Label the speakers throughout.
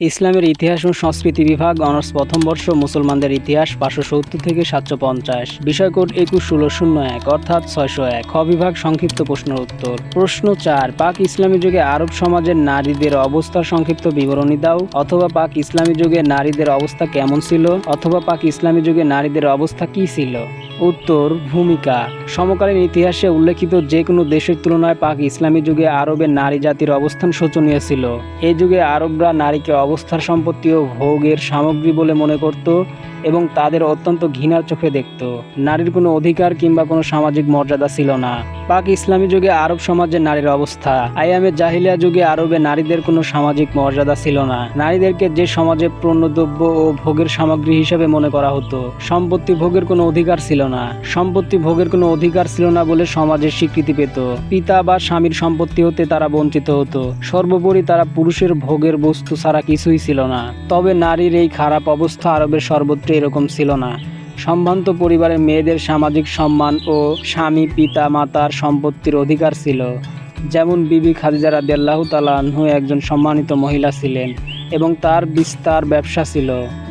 Speaker 1: ইসলামের ইতিহাস ও সংস্কৃতি বিভাগ অনার্স প্রথম বর্ষ মুসলমানদের ইতিহাস পাঁচশো সত্তর থেকে সাতশো পঞ্চাশ। বিষয় কোড একুশ ষোলো শূন্য এক, অর্থাৎ ছয়শো এক। খ বিভাগ সংক্ষিপ্ত প্রশ্নের উত্তর। প্রশ্ন চার, পাক ইসলামী যুগে আরব সমাজের নারীদের অবস্থার সংক্ষিপ্ত বিবরণী দাও। অথবা পাক ইসলামী যুগে নারীদের অবস্থা কেমন ছিল? অথবা পাক ইসলামী যুগে নারীদের অবস্থা কি ছিল? উত্তর ভূমিকা। সমকালীন ইতিহাসে উল্লেখিত যে কোনো দেশের তুলনায় পাক ইসলামী যুগে আরবের নারী জাতির অবস্থান শোচনীয় ছিল। এই যুগে আরবরা নারীকে অবস্থার সম্পত্তি ও ভোগের সামগ্রী বলে মনে করত এবং তাদের অত্যন্ত ঘৃণার চোখে দেখত। নারীর কোনো অধিকার কিংবা কোনো সামাজিক মর্যাদা ছিল না। পাক ইসলামী যুগে আরব সমাজের নারীর অবস্থা। আয়ামে জাহিলিয়া যুগে আরবে নারীদের কোনো সামাজিক মর্যাদা ছিল না। নারীদেরকে যে সমাজে পণ্যদ্রব্য ও ভোগের সামগ্রী হিসেবে মনে করা হতো, সম্পত্তি ভোগের কোনো অধিকার ছিল না। সম্পত্তি ভোগের কোনো অধিকার ছিল না বলে সমাজের স্বীকৃতি পেত। পিতা বা স্বামীর সম্পত্তি হতে তারা বঞ্চিত হতো। সর্বোপরি তারা পুরুষের ভোগের বস্তু ছাড়া কিছুই ছিল না। তবে নারীর এই খারাপ অবস্থা আরবের সর্বত্র এরকম ছিল না। সম্ভ্রান্ত পরিবারের মেয়েদের সামাজিক সম্মান ও স্বামী, পিতা, মাতার সম্পত্তির অধিকার ছিল। যেমন বিবি খাদিজা রাদিয়াল্লাহু তালাহু একজন সম্মানিত মহিলা ছিলেন এবং তার বিস্তার ব্যবসা ছিল।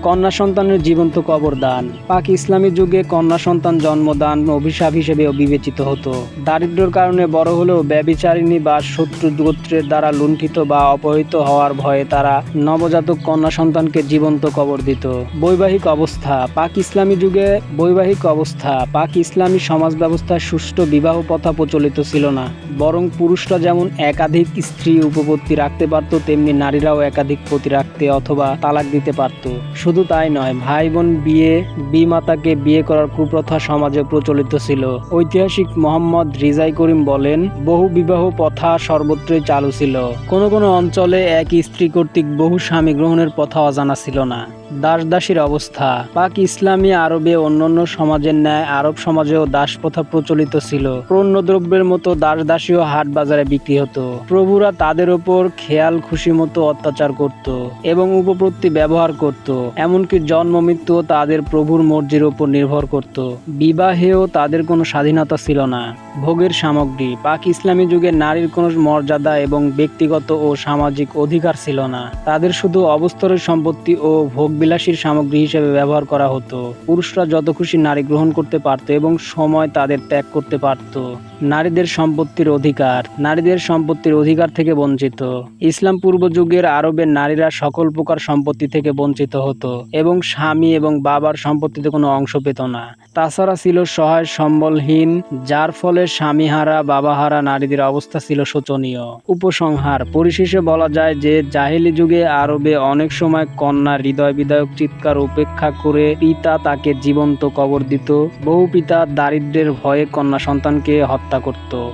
Speaker 1: কন্যা সন্তানের জীবন্ত কবর দান। পাক ইসলামী যুগে কন্যা সন্তান জন্মদান অভিশাপ হিসেবেও বিবেচিত হতো। দারিদ্র্যের কারণে বড় হলেও ব্যবিচারিণী বা শত্রু গোত্রের দ্বারা লুণ্ঠিত বা অপহৃত হওয়ার ভয়ে তারা নবজাতক কন্যা সন্তানকে জীবন্ত কবর দিত। বৈবাহিক অবস্থা, পাক ইসলামী যুগে বৈবাহিক অবস্থা, পাক ইসলামী সমাজ ব্যবস্থায় সুষ্ঠু বিবাহ প্রথা প্রচলিত ছিল না। বরং পুরুষরা যেমন একাধিক স্ত্রী উপপত্তি রাখতে পারত, তেমনি নারীরাও একাধিক পতি রাখতে অথবা তালাক দিতে পারত। শুধু তাই নয় ভাই বোন বিয়ে, বিমাতাকে বিয়ে করার কুপ্রথা সমাজে প্রচলিত ছিল। ঐতিহাসিক মোহাম্মদ রিজাই করিম বলেন, বহু বিবাহ প্রথা সর্বত্রই চালু ছিল। কোনো কোনো অঞ্চলে এক স্ত্রী কর্তৃক বহু স্বামী গ্রহণের প্রথা অজানা ছিল না। দাস দাসীর অবস্থা। পাক ইসলামী আরবে অন্যান্য সমাজের ন্যায় আরব সমাজেও দাস প্রথা প্রচলিত ছিল। পণ্যদ্রব্যের মতো দাস দাসীও হাট বাজারে বিক্রি হতো। প্রভুরা তাদের ওপর খেয়াল, খুশি মতো অত্যাচার করত এবং উপপ্রতি ব্যবহার করত। এমনকি জন্ম, মৃত্যুও তাদের প্রভুর মর্জির ওপর নির্ভর করত। বিবাহেও তাদের কোনো স্বাধীনতা ছিল না। ভোগের সামগ্রী। পাক ইসলামী যুগে নারীর কোনো মর্যাদা এবং ব্যক্তিগত ও সামাজিক অধিকার ছিল না। তাদের শুধু অবস্তরের সম্পত্তি ও ভোগবিলাসীর সামগ্রী হিসেবে ব্যবহার করা হতো। পুরুষরা যত খুশি নারী গ্রহণ করতে পারত এবং সময় তাদের ত্যাগ করতে পারত। নারীদের সম্পত্তির অধিকার, নারীদের সম্পত্তির অধিকার থেকে বঞ্চিত। ইসলাম পূর্ব যুগের আরবের নারীরা সকল প্রকার সম্পত্তি থেকে বঞ্চিত হতো এবং স্বামী এবং বাবার সম্পত্তিতে কোনো অংশ পেত না। তাছাড়া ছিল সহায় সম্বলহীন যার ফলে স্বামীহারা, বাবাহারা নারীদের অবস্থা ছিল শোচনীয়। উপসংহার। পরিশেষে বলা যায় যে, জাহেলি যুগে আরবে অনেক সময় কন্যা হৃদয় বিদায়ক চিৎকার উপেক্ষা করে পিতা তাকে জীবন্ত কবর দিত। বহু পিতা দারিদ্রের ভয়ে কন্যা সন্তানকে হত্যা করত।